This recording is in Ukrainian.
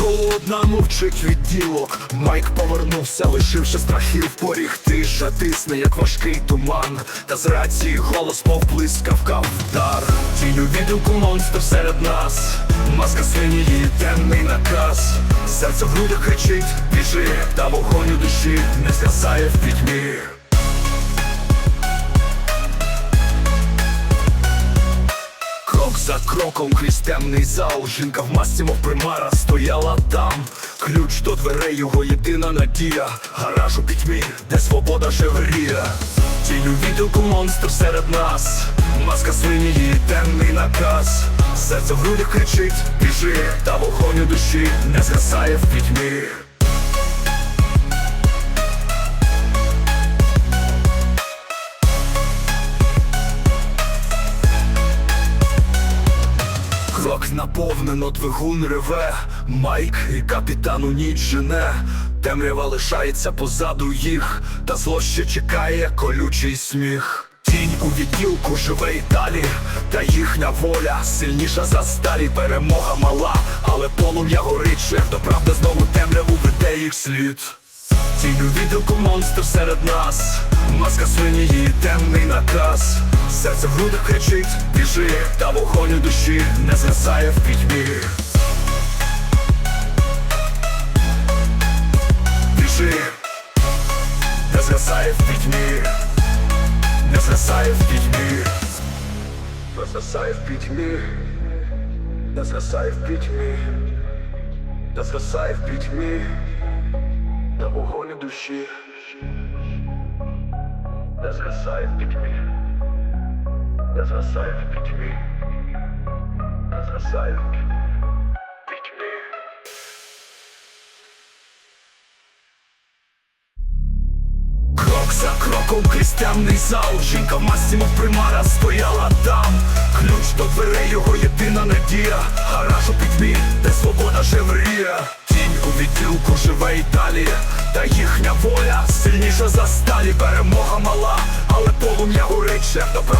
холодна мовчить відділок. Майк повернувся, лишивши страхів поріг. Тиша тисне, як важкий туман. Та з рації голос, мов блискавка вдар. Тінь у відділку монстр серед нас. Маска свині, темний наказ. Серце в грудях кричить, біжи, та вогонь у душі не згасає в пітьмі. За кроком крізь темний зал. Жінка в масці, мов примара, стояла там. Ключ до дверей, його єдина надія. Гараж у пітьмі, де свобода живріє Тінь у відділку монстр серед нас. Маска свині, темний наказ. Серце в грудях кричить, біжи. Та вогонь у душі не згасає в пітьмі Наповнено, двигун реве, Майк і капітану ніч жене. Темрява лишається позаду їх, та зло ще чекає колючий сміх. Тінь у відділку живе й далі, та їхня воля сильніша за сталі, перемога мала, але полум'я горить, шлях до правди знову темряву веде їх слід. Тінь у відділку монстр серед нас, маска свині, темний наказ. Серце в грудах кричить, біжи, та вогонь у душі не згасає в пітьмі. Біжи, не згасає в пітьмі, не згасає в пітьмі, не згасає в пітьмі, не згасає в пітьмі, не згасає в пітьмі, на вогонь душі, не в пітьмі. Згасає в пітьмі. Згасає в пітьмі. Крок за кроком крізь зал Жінка в примара, стояла там Ключ до дверей, його єдина надія Гараж у пітьмі, де свобода живріє Тінь у відділку живе й далі Та їхня воля сильніша за сталі. Перемога мала, але полум'я горить Шлях до правди